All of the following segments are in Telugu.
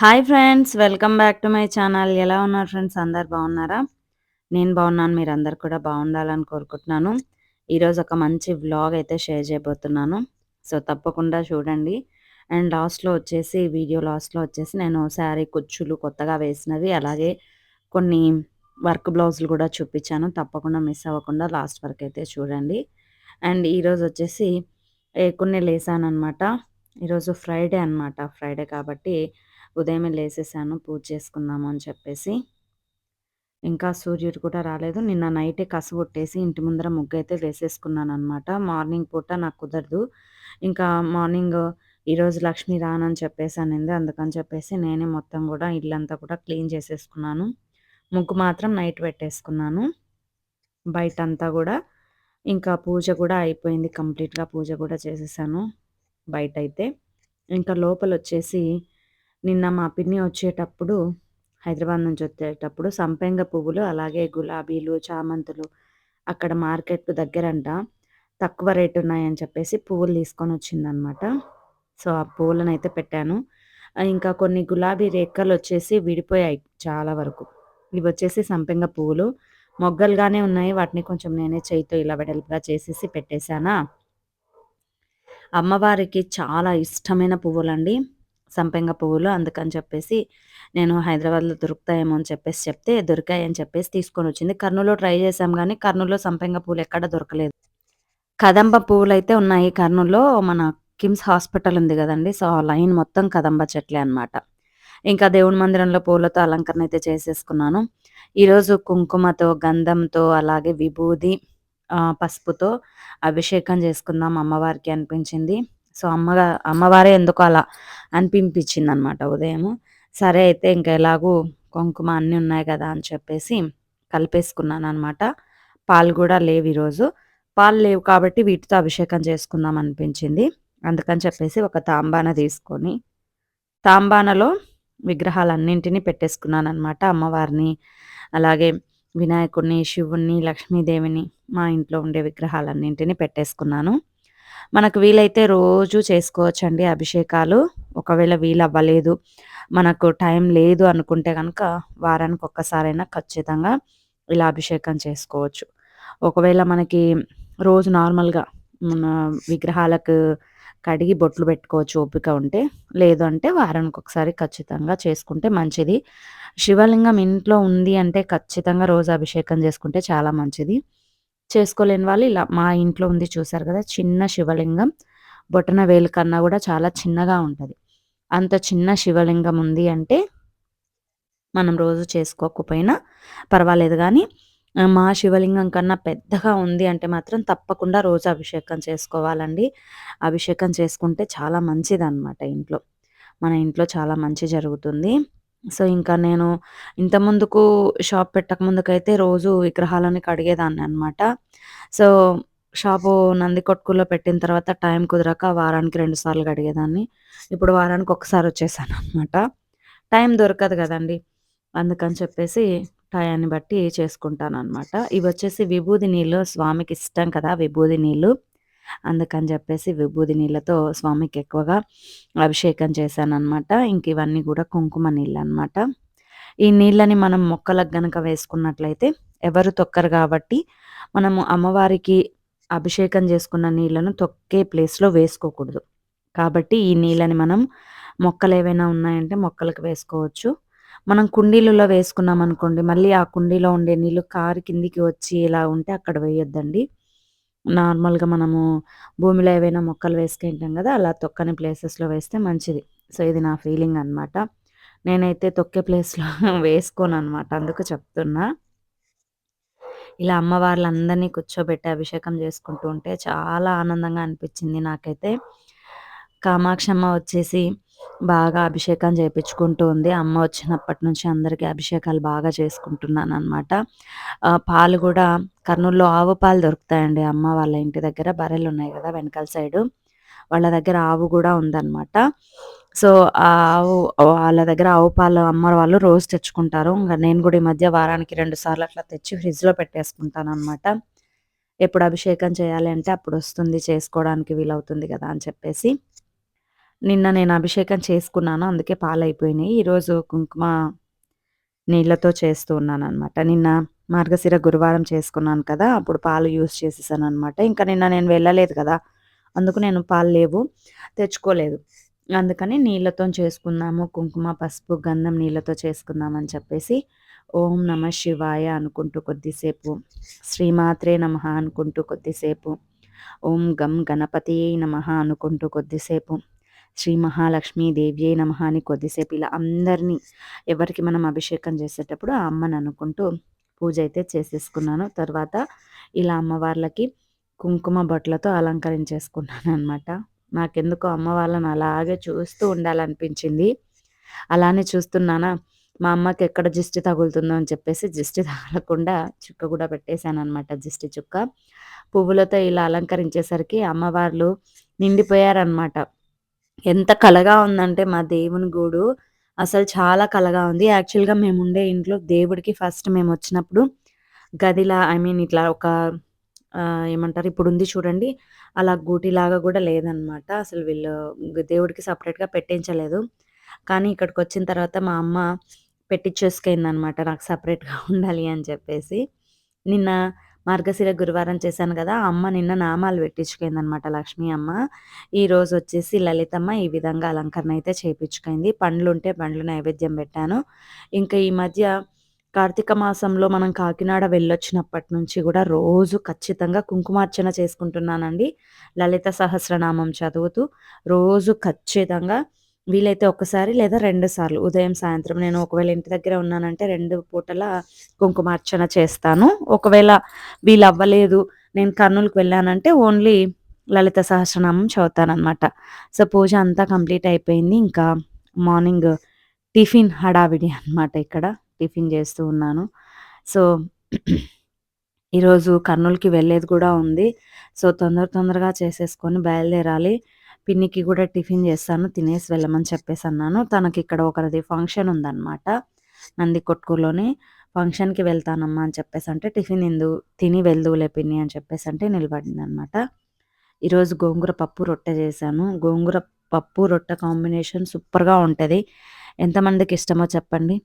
Hi friends welcome back to my channel. ఎలా ఉన్నారు ఫ్రెండ్స్? అందరు బాగున్నారా? నేను బాగున్నాను మీరు అందరు కూడా బాగుండాలని కోరుకుంటున్నాను. ఈరోజు ఒక మంచి వ్లాగ్ అయితే షేర్ చేయబోతున్నాను. సో తప్పకుండా చూడండి. అండ్ లాస్ట్లో వచ్చేసి వీడియో లాస్ట్లో వచ్చేసి నేను శారీ కుచ్చులు కొత్తగా వేసినవి అలాగే కొన్ని వర్క్ బ్లౌజులు కూడా చూపించాను. తప్పకుండా మిస్ అవ్వకుండా లాస్ట్ వరకు అయితే చూడండి. అండ్ ఈరోజు వచ్చేసి కొన్ని లేసాను అనమాట ఈరోజు ఫ్రైడే అనమాట ఫ్రైడే కాబట్టి ఉదయమే లేసేసాను పూజ చేసుకుందాము అని చెప్పేసి. ఇంకా సూర్యుడు కూడా రాలేదు. నిన్న నైటే కసు కొట్టేసి ఇంటి ముందర ముగ్గు అయితే వేసేసుకున్నాను అనమాట మార్నింగ్ పూట నాకు కుదరదు. ఇంకా మార్నింగ్ ఈరోజు లక్ష్మి రానని చెప్పేసి అనింది. అందుకని చెప్పేసి నేనే మొత్తం కూడా ఇల్లంతా కూడా క్లీన్ చేసేసుకున్నాను. ముగ్గు మాత్రం నైట్ పెట్టేసుకున్నాను. బయట అంతా కూడా ఇంకా పూజ కూడా అయిపోయింది. కంప్లీట్గా పూజ కూడా చేసేసాను బయట అయితే ఇంకా లోపల వచ్చేసి నిన్న మా పిన్ని వచ్చేటప్పుడు హైదరాబాద్ నుంచి వచ్చేటప్పుడు సంపెంగ పువ్వులు అలాగే గులాబీలు చామంతులు అక్కడ మార్కెట్ దగ్గరంట. తక్కువ రేటు ఉన్నాయని చెప్పేసి పువ్వులు తీసుకొని వచ్చిందనమాట. సో ఆ పువ్వులను అయితే పెట్టాను. ఇంకా కొన్ని గులాబీ రేఖలు వచ్చేసి విడిపోయాయి చాలా వరకు. ఇవి వచ్చేసి సంపెంగ పువ్వులు. మొగ్గలుగానే ఉన్నాయి. వాటిని కొంచెం నేనే చేయితో ఇలా వెడల్పుగా చేసేసి పెట్టేశానా. అమ్మవారికి చాలా ఇష్టమైన పువ్వులండి. సంపెంగ పువ్వులు అందుకని చెప్పేసి నేను హైదరాబాద్లో దొరుకుతాయేమో అని చెప్పేసి చెప్తే దొరికాయని చెప్పేసి తీసుకొని వచ్చింది. కర్నూలులో ట్రై చేశాం కానీ కర్నూలులో సంపెంగ పువ్వులు ఎక్కడ దొరకలేదు. కదంబ పువ్వులు అయితే ఉన్నాయి. కర్నూలులో మన కిమ్స్ హాస్పిటల్ ఉంది కదండి. సో ఆ లైన్ మొత్తం కదంబ చెట్లే అనమాట ఇంకా దేవుని మందిరంలో పూలతో అలంకరణ అయితే చేసేసుకున్నాను. ఈరోజు కుంకుమతో గంధంతో అలాగే విభూది పసుపుతో అభిషేకం చేసుకుందాం అమ్మవారికి అనిపించింది. సో అమ్మగా అమ్మవారే ఎందుకు అలా అనిపించింది అనమాట ఉదయం. సరే అయితే ఇంకా ఎలాగూ కుంకుమ అన్నీ ఉన్నాయి కదా అని చెప్పేసి కలిపేసుకున్నాను అనమాట పాలు కూడా లేవు ఈరోజు. పాలు లేవు కాబట్టి వీటితో అభిషేకం చేసుకుందాం అనిపించింది. అందుకని చెప్పేసి ఒక తాంబాన తీసుకొని తాంబానలో విగ్రహాలన్నింటినీ పెట్టేసుకున్నాను అనమాట అమ్మవారిని అలాగే వినాయకుడిని శివుణ్ణి లక్ష్మీదేవిని మా ఇంట్లో ఉండే విగ్రహాలన్నింటినీ పెట్టేసుకున్నాను. మనకు వీలైతే రోజు చేసుకోవచ్చండి అభిషేకాలు. ఒకవేళ వీలు అవ్వలేదు మనకు టైం లేదు అనుకుంటే కనుక వారానికి ఒక్కసారైనా ఖచ్చితంగా ఇలా అభిషేకం చేసుకోవచ్చు. ఒకవేళ మనకి రోజు నార్మల్గా మన విగ్రహాలకు కడిగి బొట్లు పెట్టుకోవచ్చు ఓపిక ఉంటే లేదు అంటే వారానికి ఒకసారి ఖచ్చితంగా చేసుకుంటే మంచిది. శివలింగం ఇంట్లో ఉంది అంటే ఖచ్చితంగా రోజు అభిషేకం చేసుకుంటే చాలా మంచిది. చేసుకోలేని వాళ్ళు ఇలా మా ఇంట్లో ఉంది చూసారు కదా చిన్న శివలింగం. బొటన వేలు కన్నా కూడా చాలా చిన్నగా ఉంటుంది. అంత చిన్న శివలింగం ఉంది అంటే మనం రోజు చేసుకోకపోయినా పర్వాలేదు కానీ మా శివలింగం కన్నా పెద్దగా ఉంది అంటే మాత్రం తప్పకుండా రోజు అభిషేకం చేసుకోవాలండి. అభిషేకం చేసుకుంటే చాలా మంచిది అనమాట ఇంట్లో. మన ఇంట్లో చాలా మంచి జరుగుతుంది. సో ఇంకా నేను ఇంత ముందుకు షాప్ పెట్టక ముందుకైతే రోజు విగ్రహాలని కడిగేదాన్ని అనమాట సో షాపు నంది కొట్టుకులో పెట్టిన తర్వాత టైం కుదరక వారానికి రెండు సార్లు కడిగేదాన్ని. ఇప్పుడు వారానికి ఒకసారి వచ్చేసాను అనమాట టైం దొరకదు కదండి. అందుకని చెప్పేసి టయాన్ని బట్టి చేసుకుంటాను అనమాట ఇవి వచ్చేసి విభూది నీళ్ళు స్వామికి ఇష్టం కదా విభూది నీళ్ళు. అందుకని చెప్పేసి విభూది నీళ్ళతో స్వామికి ఎక్కువగా అభిషేకం చేశానమాట ఇంక ఇవన్నీ కూడా కుంకుమ నీళ్ళు అనమాట ఈ నీళ్ళని మనం మొక్కలకు గనక వేసుకున్నట్లయితే ఎవరు తొక్కరు కాబట్టి మనము అమ్మవారికి అభిషేకం చేసుకున్న నీళ్ళను తొక్కే ప్లేస్లో వేసుకోకూడదు. కాబట్టి ఈ నీళ్ళని మనం మొక్కలు ఏవైనా ఉన్నాయంటే మొక్కలకు వేసుకోవచ్చు. మనం కుండీలలో వేసుకున్నాం అనుకోండి మళ్ళీ ఆ కుండీలో ఉండే నీళ్ళు కారు కిందికి వచ్చి ఇలా ఉంటే అక్కడ వేయొద్దండి. నార్మల్‌గా మనము భూమిలో ఏవైనా మొక్కలు వేసుకుంటాం కదా! అలా తొక్కని ప్లేసెస్‌లో వేస్తే మంచిది. సో, ఇది నా ఫీలింగ్ అనమాట. నేనైతే తొక్కే ప్లేస్‌లో వేసుకోను అనమాట అందుకు చెప్తున్నా. ఇలా అమ్మవార్లందరినీ కూర్చోబెట్టి అభిషేకం చేసుకుంటూ ఉంటే చాలా ఆనందంగా అనిపించింది నాకైతే. కామాక్షమ్మ వచ్చేసి బాగా అభిషేకం చేపించుకుంటూ ఉంది. అమ్మ వచ్చినప్పటి నుంచి అందరికీ అభిషేకాలు బాగా చేసుకుంటున్నాను అనమాట పాలు కూడా కర్నూలులో ఆవు పాలు దొరుకుతాయండి అమ్మ వాళ్ళ ఇంటి దగ్గర. బర్రెలు ఉన్నాయి కదా వెనకాల సైడు. వాళ్ళ దగ్గర ఆవు కూడా ఉందన్నమాట సో, ఆ ఆవు వాళ్ళ దగ్గర ఆవు పాలు అమ్మ వాళ్ళు రోజు తెచ్చుకుంటారు. ఇంకా నేను కూడా ఈ మధ్య వారానికి రెండు సార్లు అట్లా తెచ్చి ఫ్రిడ్జ్‌లో పెట్టేసుకుంటాననమాట. ఎప్పుడు అభిషేకం చేయాలి అంటే అప్పుడు వస్తుంది చేసుకోవడానికి వీలవుతుంది కదా అని చెప్పేసి. నిన్న నేను అభిషేకం చేసుకున్నాను. అందుకే పాలైపోయినాయి ఈరోజు కుంకుమ నీళ్ళతో చేస్తూ ఉన్నాను అనమాట నిన్న మార్గశిర గురువారం చేసుకున్నాను కదా! అప్పుడు పాలు యూజ్ చేసేసాననమాట. ఇంకా నిన్న నేను వెళ్ళలేదు కదా! అందుకు నేను పాలు లేవు. తెచ్చుకోలేదు. అందుకని నీళ్ళతో చేసుకుందాము. కుంకుమ, పసుపు, గంధం నీళ్ళతో చేసుకుందామని చెప్పేసి ఓం నమ శివాయ అనుకుంటూ కొద్దిసేపు, శ్రీమాత్రే నమ అనుకుంటూ కొద్దిసేపు, ఓం గం గణపతి నమః అనుకుంటూ కొద్దిసేపు, శ్రీ మహాలక్ష్మి దేవ్యే నమః అని కొద్దిసేపు ఇలా అందరినీ ఎవరికి మనం అభిషేకం చేసేటప్పుడు ఆ అమ్మని అనుకుంటూ పూజ అయితే చేసేసుకున్నాను. తర్వాత ఇలా అమ్మవార్లకి కుంకుమ బొట్లతో అలంకరించేసుకున్నాను అనమాట. నాకెందుకో అమ్మ వాళ్ళని అలాగే చూస్తూ ఉండాలనిపించింది. అలానే చూస్తున్నానా మా అమ్మకి ఎక్కడ దిష్టి తగులుతుందో అని చెప్పేసి దిష్టి తగలకుండా చుక్క కూడా పెట్టేశాననమాట దిష్టి చుక్క. పువ్వులతో ఇలా అలంకరించేసరికి అమ్మవార్లు నిండిపోయారనమాట. ఎంత కలగా ఉందంటే మా దేవుని గూడు అసలు చాలా కలగా ఉంది. యాక్చువల్‌గా మేము ఉండే ఇంట్లో దేవుడికి ఫస్ట్ మేము వచ్చినప్పుడు గదిలా ఐ మీన్ ఇట్లా ఒక ఏమంటారు ఏమంటారు ఇప్పుడుంది చూడండి. అలా గూటిలాగా కూడా లేదనమాట. అసలు వీళ్ళు దేవుడికి సపరేట్గా పెట్టించలేదు. కానీ ఇక్కడికి వచ్చిన తర్వాత మా అమ్మ పెట్టిచ్చేసుకుందనమాట. నాకు సపరేట్గా ఉండాలి అని చెప్పేసి. నిన్న మార్గశిర గురువారం చేశాను కదా అమ్మ నిన్న నామాలు పెట్టించుకుందనమాట లక్ష్మీ అమ్మ. ఈరోజు వచ్చేసి లలితమ్మ ఈ విధంగా అలంకరణ అయితే చేపిచ్చుకుంది. పండ్లుంటే పండ్లు నైవేద్యం పెట్టాను. ఇంకా ఈ మధ్య కార్తీక మాసంలో మనం కాకినాడ వెళ్ళొచ్చినప్పటి నుంచి కూడా రోజు ఖచ్చితంగా కుంకుమార్చన చేసుకుంటున్నానండి. లలిత సహస్రనామం చదువుతూ రోజు ఖచ్చితంగా వీలైతే ఒక్కసారి లేదా రెండు సార్లు ఉదయం, సాయంత్రం నేను ఒకవేళ ఇంటి దగ్గర ఉన్నానంటే రెండు పూటల కుంకుమార్చన చేస్తాను. ఒకవేళ వీలవ్వలేదు నేను కర్నూలుకి వెళ్ళానంటే ఓన్లీ లలిత సహస్రనామం చదువుతాననమాట. సో, పూజ అంతా కంప్లీట్ అయిపోయింది. ఇంకా మార్నింగ్ టిఫిన్ హడావిడి అనమాట ఇక్కడ. టిఫిన్ చేస్తూ ఉన్నాను. సో, ఈరోజు కర్నూలుకి వెళ్ళేది కూడా ఉంది. సో, తొందర తొందరగా చేసేసుకొని బయలుదేరాలి. పిన్నికి కూడా టిఫిన్ చేస్తాను. తినేసి వెళ్ళమని చెప్పేసి అన్నాను తనకి ఇక్కడ ఒకరిది ఫంక్షన్ ఉందనమాట. నందికొట్కూరులోని. ఫంక్షన్‌కి వెళ్తానమ్మా అని చెప్పేసి అంటే టిఫిన్ ఎందు తిని వెళ్దువులే పిన్ని అని చెప్పేసి అంటే నిలబడింది అనమాట ఈరోజు గోంగూర పప్పు రొట్టె చేశాను. గోంగూర పప్పు, రొట్టె కాంబినేషన్ సూపర్‌గా ఉంటుంది ఎంతమందికి ఇష్టమో చెప్పండి.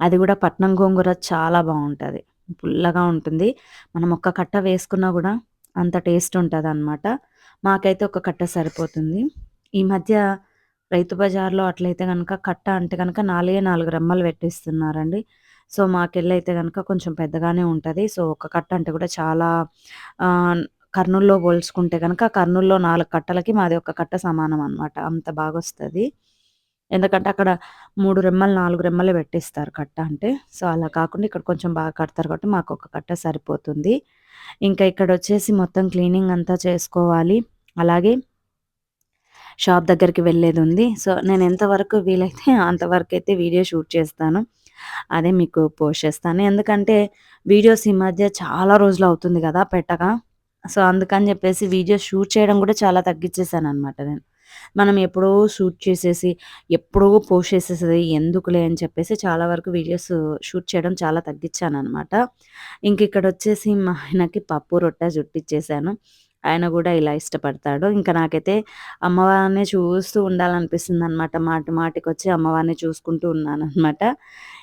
అది కూడా పట్నం గోంగూర చాలా బాగుంటుంది పుల్లగా ఉంటుంది. మనం ఒక్క కట్ట వేసుకున్నా కూడా అంత టేస్ట్ ఉంటదనమాట. మాకైతే ఒక కట్ట సరిపోతుంది. ఈ మధ్య రైతు బజార్‌లో అట్లయితే కనుక కట్ట అంటే కనుక నాలుగే నాలుగు రెమ్మలు పెట్టిస్తున్నారండి. సో, మాకెళ్ళైతే కనుక కొంచెం పెద్దగానే ఉంటుంది సో, ఒక కట్ట అంటే కూడా చాలా కర్నూల్లో పోల్చుకుంటే కనుక కర్నూల్లో నాలుగు కట్టలకి మాది ఒక కట్ట సమానం అనమాట. అంత బాగా వస్తుంది ఎందుకంటే అక్కడ మూడు రెమ్మలు, నాలుగు రెమ్మలే పెట్టిస్తారు కట్ట అంటే. సో, అలా కాకుండా ఇక్కడ కొంచెం బాగా కడతారు కాబట్టి మాకు ఒక కట్ట సరిపోతుంది. ఇంకా ఇక్కడ వచ్చేసి మొత్తం క్లీనింగ్ అంతా చేసుకోవాలి. అలాగే షాప్ దగ్గరికి వెళ్ళేది ఉంది సో, నేను ఎంతవరకు వీలైతే అంతవరకైతే వీడియో షూట్ చేస్తాను. అదే మీకు పోస్ట్ చేస్తాను. ఎందుకంటే వీడియోస్ ఈ మధ్య చాలా రోజులు అవుతుంది కదా పెట్టక. సో, అందుకని చెప్పేసి వీడియోస్ షూట్ చేయడం కూడా చాలా తగ్గిచ్చేసాననమాట నేను. మనం ఎప్పుడో షూట్ చేసేసి, ఎప్పుడో పోస్ట్ చేసేసేది ఎందుకులే అని చెప్పేసి చాలా వరకు వీడియోస్ షూట్ చేయడం చాలా తగ్గిచ్చాననమాట. వచ్చేసి మా ఆయనకి పప్పు, రొట్టె జుట్టిచ్చేసాను. ఆయన కూడా ఇలా ఇష్టపడతాడు. ఇంకా నాకైతే అమ్మవారిని చూస్తూ ఉండాలనిపిస్తుంది అనమాట మాటి మాటికొచ్చి అమ్మవారిని చూసుకుంటూ ఉన్నాననమాట.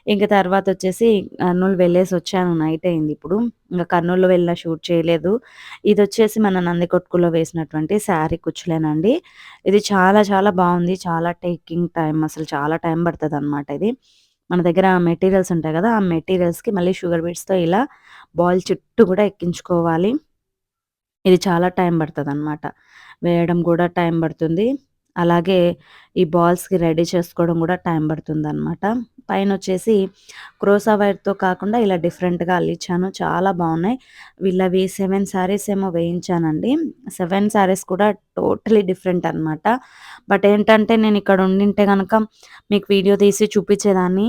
ఇంక తర్వాతొచ్చేసి కర్నూలు వెళ్ళేసి వచ్చాను నైట్ అయింది ఇప్పుడు ఇంకా కర్నూలులో వెళ్ళిన షూట్ చేయలేదు. ఇది వచ్చేసి మన నందికొట్కూరులో వేసినటువంటి శారీ కుచ్చులేనండి. ఇది చాలా చాలా బాగుంది చాలా టేకింగ్ టైం అసలు చాలా టైం పడుతుంది అనమాట ఇది. మన దగ్గర మెటీరియల్స్ ఉంటాయి కదా ఆ మెటీరియల్స్‌కి మళ్ళీ షుగర్ బీట్స్తో ఇలా బాల్ చుట్టూ కూడా ఎక్కించుకోవాలి. ఇది చాలా టైం పడుతుంది అనమాట వేయడం కూడా టైం పడుతుంది. అలాగే ఈ బాల్స్‌కి రెడీ చేసుకోవడం కూడా టైం పడుతుందన్నమాట పైన వచ్చేసి క్రోసా వైర్‌తో కాకుండా ఇలా డిఫరెంట్‌గా అల్లిచ్చాను. చాలా బాగున్నాయి వీళ్ళవి సెవెన్ శారీస్ ఏమో వేయించానండి. సెవెన్ శారీస్ కూడా టోటలీ డిఫరెంట్ అనమాట. బట్ ఏంటంటే నేను ఇక్కడ ఉండింటే కనుక మీకు వీడియో తీసి చూపించేదాన్ని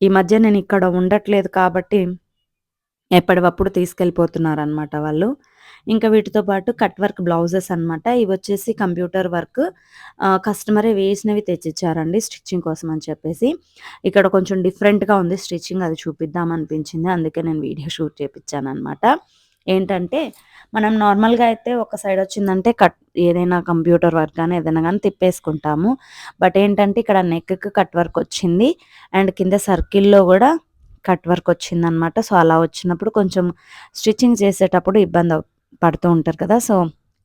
ఈ మధ్య నేను ఇక్కడ ఉండట్లేదు కాబట్టి ఎప్పటివప్పుడు తీసుకెళ్ళిపోతున్నారనమాట వాళ్ళు. ఇంకా వీటితో పాటు కట్ వర్క్ బ్లౌజెస్ అనమాట. వచ్చేసి కంప్యూటర్ వర్క్ కస్టమరే వేసినవి తెచ్చిచ్చారండి స్టిచ్చింగ్ కోసం అని చెప్పేసి. ఇక్కడ కొంచెం డిఫరెంట్‌గా ఉంది స్టిచ్చింగ్ అది చూపిద్దాం అనిపించింది అందుకే నేను వీడియో షూట్ చేపిచ్చాననమాట. ఏంటంటే మనం నార్మల్‌గా అయితే ఒక సైడ్ వచ్చిందంటే కట్ ఏదైనా కంప్యూటర్ వర్క్ కానీ ఏదైనా కానీ తిప్పేసుకుంటాము. బట్ ఏంటంటే ఇక్కడ నెక్‌కి కట్ వర్క్ వచ్చింది. అండ్ కింద సర్కిల్‌లో కూడా కట్ వర్క్ వచ్చిందనమాట. సో, అలా వచ్చినప్పుడు కొంచెం స్టిచ్చింగ్ చేసేటప్పుడు ఇబ్బంది అవుతుంది పడుతూ ఉంటారు కదా! సో,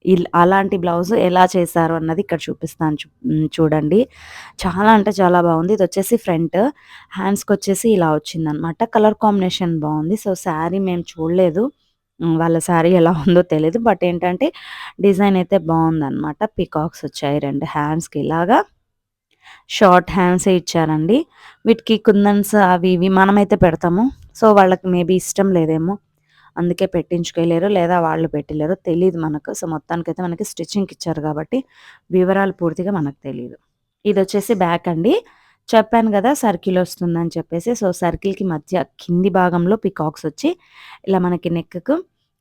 ఇల్ అలాంటి బ్లౌజ్ ఎలా చేశారు అన్నది ఇక్కడ చూపిస్తాను చూడండి. చాలా అంటే చాలా బాగుంది. ఇది వచ్చేసి ఫ్రంట్. హ్యాండ్స్కి వచ్చేసి ఇలా వచ్చిందనమాట. కలర్ కాంబినేషన్ బాగుంది సో, శారీ మేము చూడలేదు. వాళ్ళ శారీ ఎలా ఉందో తెలియదు బట్ ఏంటంటే డిజైన్ అయితే బాగుందన్నమాట పీకాక్స్ వచ్చాయి రెండు హ్యాండ్స్‌కి ఇలాగా. షార్ట్ హ్యాండ్సే ఇచ్చారండి. వీటికి కుందన్స్ అవి ఇవి మనమైతే పెడతాము. సో, వాళ్ళకి మేబీ ఇష్టం లేదేమో! అందుకే పెట్టించుకోలేరు. లేదా వాళ్ళు పెట్టలేరు తెలియదు మనకు. సో, మొత్తానికైతే మనకి స్టిచ్చింగ్‌కి ఇచ్చారు కాబట్టి వివరాలు పూర్తిగా మనకు తెలియదు ఇది వచ్చేసి బ్యాక్ అండి. చెప్పాను కదా సర్కిల్ వస్తుందని చెప్పేసి. సో, సర్కిల్‌కి మధ్య కింది భాగంలో పీకాక్స్ వచ్చి ఇలా మనకి నెక్‌కు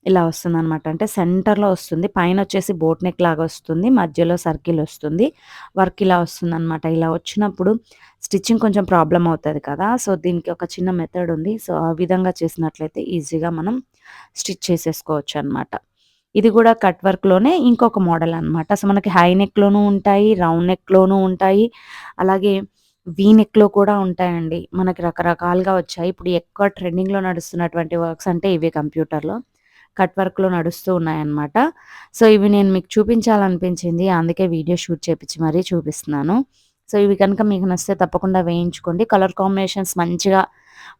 ఇలా వస్తుందనమాట. అంటే సెంటర్‌లో వస్తుంది. పైన వచ్చేసి బోట్ నెక్ లాగా వస్తుంది. మధ్యలో సర్కిల్ వస్తుంది. వర్క్ ఇలా వస్తుంది అనమాట ఇలా వచ్చినప్పుడు స్టిచ్చింగ్ కొంచెం ప్రాబ్లం అవుతుంది కదా! సో, దీనికి ఒక చిన్న మెథడ్ ఉంది. సో, ఆ విధంగా చేసినట్లయితే ఈజీగా మనం స్టిచ్ చేసేసుకోవచ్చు అనమాట ఇది కూడా కట్ వర్క్‌లోనే ఇంకొక మోడల్ అనమాట. సో, మనకి హై నెక్‌లోనూ ఉంటాయి. రౌండ్ నెక్‌లోనూ ఉంటాయి. అలాగే వీ నెక్‌లో కూడా ఉంటాయండి. మనకి రకరకాలుగా వచ్చాయి. ఇప్పుడు ఎక్కువ ట్రెండింగ్‌లో నడుస్తున్నటువంటి వర్క్స్ అంటే ఇవే కంప్యూటర్‌లో. కట్ వర్క్‌లో నడుస్తూ ఉన్నాయన్నమాట. సో, ఇవి నేను మీకు చూపించాలనిపించింది. అందుకే వీడియో షూట్ చేపించి మరీ చూపిస్తున్నాను. సో, ఇవి కనుక మీకు నచ్చితే తప్పకుండా వేయించుకోండి. కలర్ కాంబినేషన్స్ మంచిగా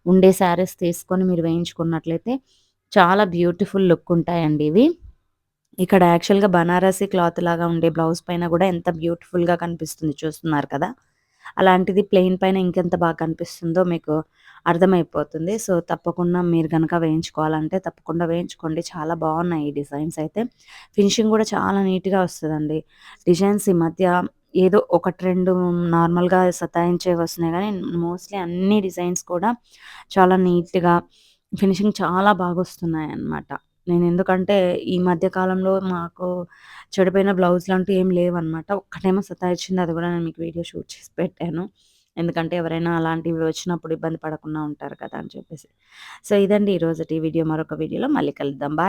ఉండే శారీస్ తీసుకొని మీరు వేయించుకున్నట్లయితే చాలా బ్యూటిఫుల్ లుక్ ఉంటాయండి ఇవి. ఇక్కడ యాక్చువల్‌గా బనారసి క్లాత్ లాగా ఉండే బ్లౌజ్ పైన కూడా ఎంత బ్యూటిఫుల్‌గా కనిపిస్తుంది చూస్తున్నారు కదా! అలాంటిది ప్లెయిన్ పైన ఇంకెంత బాగా కనిపిస్తుందో మీకు అర్థమైపోతుంది. సో, తప్పకుండా మీరు కనుక వేయించుకోవాలంటే తప్పకుండా వేయించుకోండి. చాలా బాగున్నాయి ఈ డిజైన్స్ అయితే. ఫినిషింగ్ కూడా చాలా నీట్‌గా వస్తుందండి డిజైన్స్ ఈ మధ్య ఏదో ఒక ట్రెండ్ నార్మల్‌గా సతాయించేవి వస్తున్నాయి కానీ మోస్ట్‌లీ అన్ని డిజైన్స్ కూడా చాలా నీట్‌గా ఫినిషింగ్ చాలా బాగా వస్తున్నాయి అన్నమాట నేను ఎందుకంటే ఈ మధ్య కాలంలో మాకు చెడిపోయిన బ్లౌజులంటూ ఏం లేవన్నమాట. ఒక్కటేమో సతాయించింది. అది కూడా నేను మీకు వీడియో షూట్ చేసి పెట్టాను. ఎందుకంటే ఎవరైనా అలాంటివి వచ్చినప్పుడు ఇబ్బంది పడకుండా ఉంటారు కదా! అని చెప్పేసి. సో, ఇదండి ఈరోజుటి వీడియో. మరొక వీడియోలో మళ్ళీ కలుద్దాం. బాయ్.